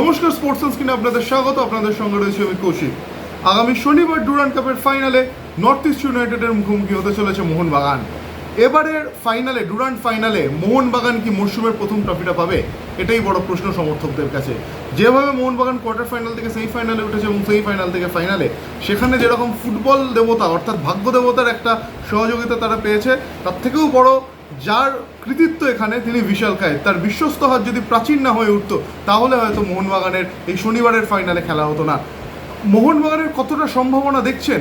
নমস্কার স্পোর্টস স্ক্রিনে আপনাদের স্বাগত, আপনাদের সঙ্গে রয়েছে আমি কৌশিক। আগামী শনিবার ডুরান্ড কাপের ফাইনালে নর্থ ইস্ট ইউনাইটেডের মুখোমুখি হতে চলেছে মোহনবাগান। এবারের ফাইনালে, ডুরান্ড ফাইনালে মোহনবাগান কি মরশুমের প্রথম ট্রফিটা পাবে? এটাই বড় প্রশ্ন সমর্থকদের কাছে। যেভাবে মোহনবাগান কোয়ার্টার ফাইনাল থেকে সেই ফাইনালে উঠেছে এবং সেই ফাইনাল থেকে ফাইনালে, সেখানে যেরকম ফুটবল দেবতা, অর্থাৎ ভাগ্য দেবতার একটা সহযোগিতা তারা পেয়েছে, তার থেকেও বড় যার কৃতিত্ব এখানে তিনি বিশাল কায় তার বিশ্বস্ত হাত যদি প্রাচীন না হয়ে উঠতো, তাহলে হয়তো মোহনবাগানের এই শনিবারের ফাইনালে খেলা হতো না। মোহনবাগানের কতটা সম্ভাবনা দেখছেন?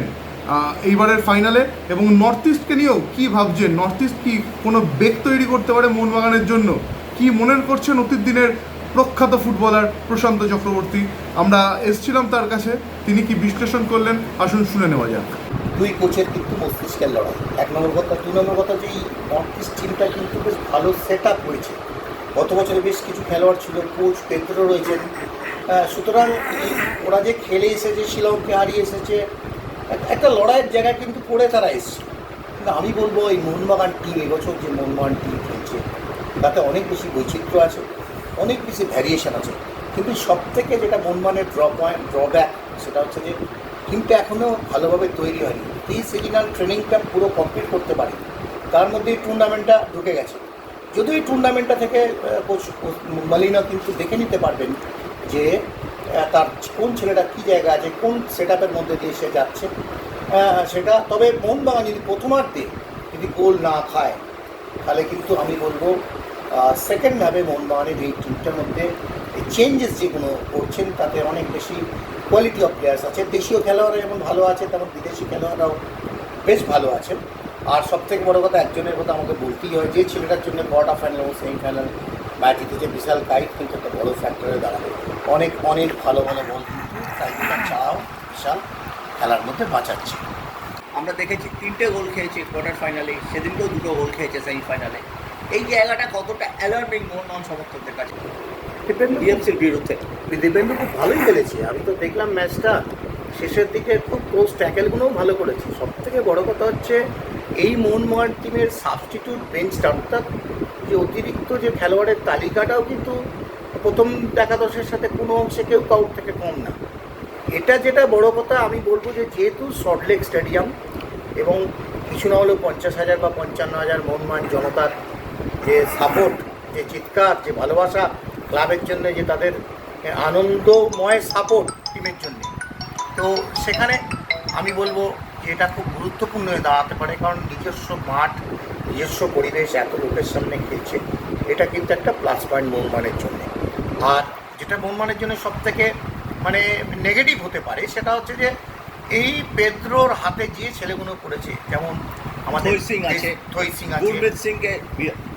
এইবারের ফাইনালে এবং নর্থ ইস্টকে নিয়েও কি ভাবছেন? নর্থ ইস্ট কি কোনো বেগ তৈরি করতে পারে মোহনবাগানের জন্য? কি মনে করছেন অতীত দিনের প্রখ্যাত ফুটবলার প্রশান্ত চক্রবর্তী? আমরা এসছিলাম তার কাছে, তিনি কি বিশ্লেষণ করলেন? আসুন শুনে নেওয়া যাক। দুই কোচের কিন্তু মস্তিষ্কের লড়াই। এক নম্বর কথা, দু নম্বর কথা যে এই নর্থ ইস্ট টিমটা কিন্তু বেশ ভালো সেট আপ হয়েছে গত বছরে বেশ কিছু খেলোয়াড় ছিল, কোচ পেদ্রো রয়েছেন। সুতরাং ওরা যে খেলে এসেছে, শিলংকে হারিয়ে এসেছে একটা লড়াইয়ের জায়গায় কিন্তু করে তারা এসছে। কিন্তু আমি বলব, এই মোহনবাগান টিম এবছর যে মোহনবাগান টিম খেলছে, তাতে অনেক বেশি বৈচিত্র্য আছে, অনেক বেশি ভ্যারিয়েশন আছে। কিন্তু সব থেকে যেটা মোহনবাগানের ড্র পয়েন্ট ড্রব্যাক সেটা হচ্ছে যে টিমটা এখনও ভালোভাবে তৈরি হয়নি। এই সিজনাল ট্রেনিংটা পুরো কমপ্লিট করতে পারি তার মধ্যে এই টুর্নামেন্টটা ঢুকে গেছে। যদিও এই টুর্নামেন্টটা থেকে কোচ মালিনা কিন্তু দেখে নিতে পারবেন যে তার কোন ছেলেটা কী জায়গা আছে, কোন সেট আপের মধ্যে দিয়ে সে যাচ্ছে। সেটা, তবে মোহনবাগান যদি প্রথমার্ধে যদি গোল না খায়, তাহলে কিন্তু আমি বলব সেকেন্ড ম্যাপে মোহনবাগানের এই টিমটার মধ্যে চেঞ্জেস যেগুলো করছেন, তাতে অনেক বেশি কোয়ালিটি অফ প্লেয়ার্স আছে। দেশীয় খেলোয়াড়রা যেমন ভালো আছে, তেমন বিদেশি খেলোয়াড়রাও বেশ ভালো আছেন। আর সব থেকে বড় কথা, একজনের কথা আমাকে বলতেই হয়, যে ছেলেটার জন্য কোয়ার্টার ফাইনাল এবং সেমিফাইনাল ম্যাচ জিতেছে বিশাল কাইট কিন্তু একটা বড় ফ্যাক্টরে দাঁড়াবে। অনেক অনেক ভালো ভালো বল কিন্তু কাইটটা ছাড়াও বিশাল খেলার মধ্যে বাঁচাচ্ছে। আমরা দেখেছি তিনটে গোল খেয়েছে কোয়ার্টার ফাইনালে সেদিনকেও দুটো গোল খেয়েছে সেমিফাইনালে এই জায়গাটা কতটা অ্যালার্মিং মোহনবাগান সমর্থকদের কাছে। বিএমসির বিরুদ্ধে। দীপেন্দু খুব ভালোই খেলেছে। আমি তো দেখলাম ম্যাচটা শেষের দিকে খুব ক্লোজ ট্যাকেলগুলোও ভালো করেছে। সব থেকে বড় কথা হচ্ছে এই মোহনমোহন টিমের সাবস্টিটিউট বেঞ্চটা অর্থাৎ যে অতিরিক্ত যে খেলোয়াড়ের তালিকাটাও কিন্তু প্রথম একাদশের সাথে কোনো অংশে কেউ কাউর থেকে কম না। এটা যেটা বড় কথা, আমি বলব যে যেহেতু সল্টলেক স্টেডিয়াম এবং কিছু না হলেও পঞ্চাশ হাজার বা পঞ্চান্ন হাজার মোহনমান জনতার যে সাপোর্ট যে চিৎকার, যে ভালোবাসা ক্লাবের জন্য যে তাদের আনন্দময় সাপোর্ট টিমের জন্য। তো সেখানে আমি বলব যে এটা খুব গুরুত্বপূর্ণ হয়ে দাঁড়াতে পারে কারণ নিজস্ব মাঠ নিজস্ব পরিবেশ এত লোকের সামনে খেলছে এটা কিন্তু একটা প্লাস পয়েন্ট মোহনমানের জন্য। আর যেটা মোহনমানের জন্য সব থেকে মানে নেগেটিভ হতে পারে সেটা হচ্ছে যে এই পেদ্রোর হাতে যে ছেলেগুলো করেছে যেমন আমাদের সিং আছে। থই সিং আছে সিংকে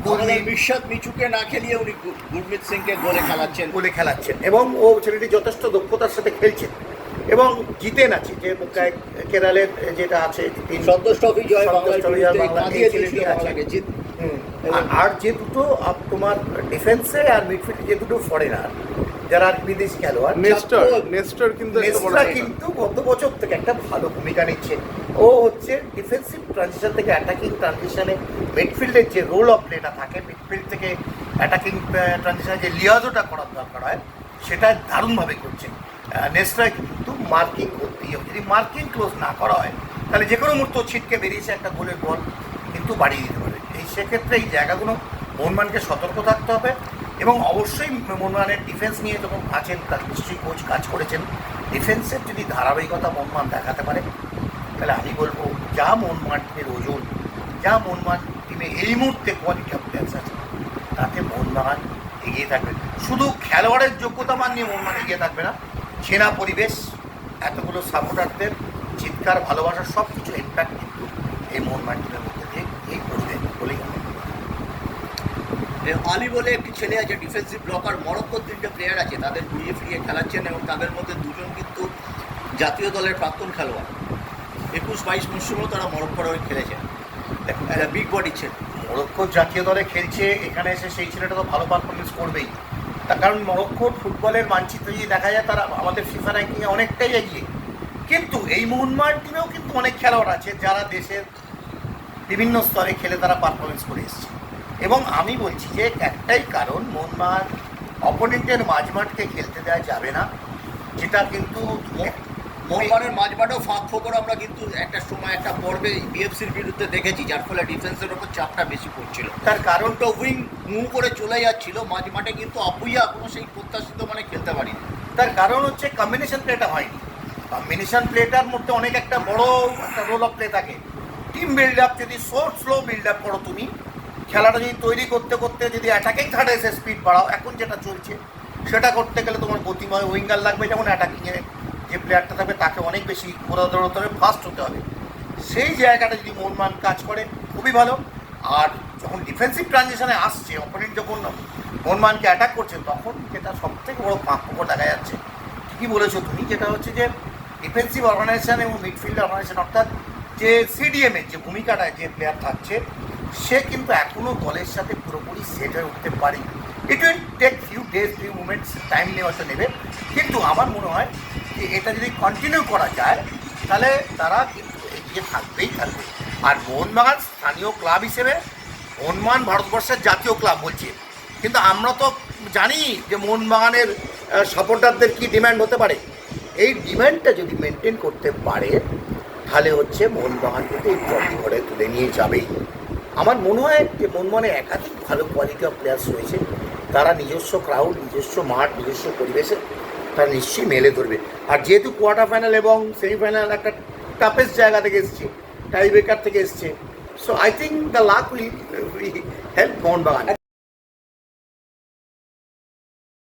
আমাদের বিশ্বত মিচুকে না খেলিয়ে উনি গুরমিত সিংকে গোলে খেলাচ্ছেন। গোলে খেলাচ্ছেন। এবং ও ছেলেটি যথেষ্ট দক্ষতার সাথে খেলছেন এবং জিতেন আছে যে কেরালের যেটা আছে সন্তোষ ট্রফি জয় আর যে দুটো তোমার ডিফেন্সে আর মিডফিল্ডে যে দুটো ফরেনার যারা বিদেশি খেলোয়াড় নেস্টার নেস্টার কিন্তু বড় কিন্তু গত বছর থেকে একটা ভালো ভূমিকা নিচ্ছে। ও হচ্ছে ডিফেন্সিভ ট্রানজিশন থেকে অ্যাটাকিং ট্রানজিশনে মিডফিল্ডের যে রোল অফ প্লেটা থাকে মিডফিল্ড থেকে অ্যাটাকিং ট্রানজিশনে যে লিয়াজোটা করার দরকার হয় সেটা দারুণভাবে করছে। নেসরা কিন্তু মার্কিং করতেই হবে যদি মার্কিং ক্লোজ না করা হয় তাহলে যে কোনো মুহূর্ত ছিটকে বেরিয়েছে একটা গোলের বল কিন্তু বাড়িয়ে দিতে পারে এই সেক্ষেত্রে এই জায়গাগুলো মোহনমানকে সতর্ক থাকতে হবে। এবং অবশ্যই মোহনবাগানের ডিফেন্স নিয়ে যখন আছেন তার নিশ্চয়ই কোচ কাজ করেছেন ডিফেন্সের যদি ধারাবাহিকতা মোহনবাগান দেখাতে পারে, তাহলে আমি বলব, যা মোহনবাগান টিমের ওজন, যা মোহনবাগান টিমে এই মুহূর্তে কোয়ালিটি অফ প্লেয়ার্স আছে, তাতে মোহনবাগান এগিয়ে থাকবে। শুধু খেলোয়াড়ের যোগ্যতা মান নিয়ে মোহনবাগান এগিয়ে থাকবে না চেনা পরিবেশ, এতগুলো সাপোর্টারদের চিৎকার, ভালোবাসা সব কিছু ইম্প্যাক্ট কিন্তু এই মোহনবাগান টিমের মধ্যে দিয়ে এই করবে বলেই আমার মনে হয়। যে আলি বলে একটি ছেলে আছে ডিফেন্সিভ ব্লকার মরক্কোর তিনটে প্লেয়ার আছে, তাদের ঘুরিয়ে ফিরিয়ে খেলাচ্ছেন এবং তাদের মধ্যে দুজন কিন্তু জাতীয় দলের প্রাক্তন খেলোয়াড়। একুশ, বাইশ মরশুমেও তারা মরক্কোর হয়ে খেলেছেন একটা বিগ বডি ছেলে। মরক্কো জাতীয় দলে খেলছে, এখানে এসে সেই ছেলেটা তো ভালো পারফরমেন্স করবেই। তার কারণ মরক্কোর ফুটবলের মানচিত্রে যদি দেখা যায়, তারা আমাদের ফিফা র্যাঙ্কিংয়ে অনেকটাই এগিয়ে। কিন্তু এই মোহনবাগান টিমেও কিন্তু অনেক খেলোয়াড় আছে, যারা দেশের বিভিন্ন স্তরে খেলে তারা পারফরমেন্স করে এসছে। এবং আমি বলছি যে একটাই কারণ মোহনবাগান অপোনেন্টের মাঝমাঠকে খেলতে দেওয়া যাবে না। যেটা কিন্তু মোহনবাগানের মাঝমাঠেও ফাঁক ফোকর আমরা কিন্তু একটা সময় একটা পর্বে বিএফসির বিরুদ্ধে দেখেছি যার ফলে ডিফেন্সের ওপর চাপটা বেশি পড়ছিল। তার কারণটা উইং মুভ করে চলে যাচ্ছিল মাঝমাঠে কিন্তু আপুইয়া কোনো সেই প্রত্যাশিত মানে খেলতে পারিনি। তার কারণ হচ্ছে কম্বিনেশন প্লেটা হয়নি। কম্বিনেশন প্লেটার মধ্যে অনেক একটা বড় একটা রোল অফ প্লে থাকে। টিম বিল্ড আপ যদি শর্ট স্লো বিল্ড আপ করো তুমি খেলাটা যদি তৈরি করতে করতে যদি অ্যাটাকিং থার্ডে এসে স্পিড বাড়াও, এখন যেটা চলছে, সেটা করতে গেলে তোমার গতিময় উইঙ্গার লাগবে, যেমন অ্যাটাকিংয়ে যে প্লেয়ারটা থাকবে, তাকে অনেক বেশি ঘোরাধরতে হবে ফাস্ট হতে হবে। সেই জায়গাটা যদি মনমান কাজ করে, খুবই ভালো। আর যখন ডিফেন্সিভ ট্রানজিশনে আসছে অপোনেন্ট যখন মনমানকে অ্যাটাক করছে, তখন যেটা সব থেকে বড় পার্থক্য দেখা যাচ্ছে, ঠিকই বলেছ তুমি, যেটা হচ্ছে যে ডিফেন্সিভ অর্গানাইজেশন এবং মিডফিল্ড অর্গানাইজেশন অর্থাৎ যে সিডিএমের যে ভূমিকাটা যে প্লেয়ার থাকছে সে কিন্তু এখনও দলের সাথে পুরোপুরি সেট হয়ে উঠতে পারে। It will take few days few moments time নেওয়াটা নেবে। কিন্তু আমার মনে হয় যে এটা যদি কন্টিনিউ করা যায়, তাহলে তারা কিন্তু এগিয়ে থাকবেই থাকবে। আর মোহনবাগান স্থানীয় ক্লাব হিসেবে মোহনবাগান ভারতবর্ষের জাতীয় ক্লাব বলছে। কিন্তু আমরা তো জানি যে মোহনবাগানের সাপোর্টারদের কী ডিম্যান্ড হতে পারে। এই ডিম্যান্ডটা যদি মেনটেন করতে পারে, তাহলে হচ্ছে মোহনবাগান কিন্তু এই ট্রফি ঘরে তুলে নিয়ে যাবেই। আমার মনে হয় যে মন মনে একাধিক ভালো কোয়ালিটি অফ প্লেয়ার্স রয়েছে। তারা নিজস্ব ক্রাউড নিজস্ব মাঠ, নিজস্ব পরিবেশে তারা নিশ্চয়ই মেলে ধরবে। আর যেহেতু কোয়ার্টার ফাইনাল এবং সেমিফাইনাল একটা টাফেস্ট জায়গা থেকে এসছে টাই ব্রেকার থেকে এসছে so I think the luck will help Mohun Bagan.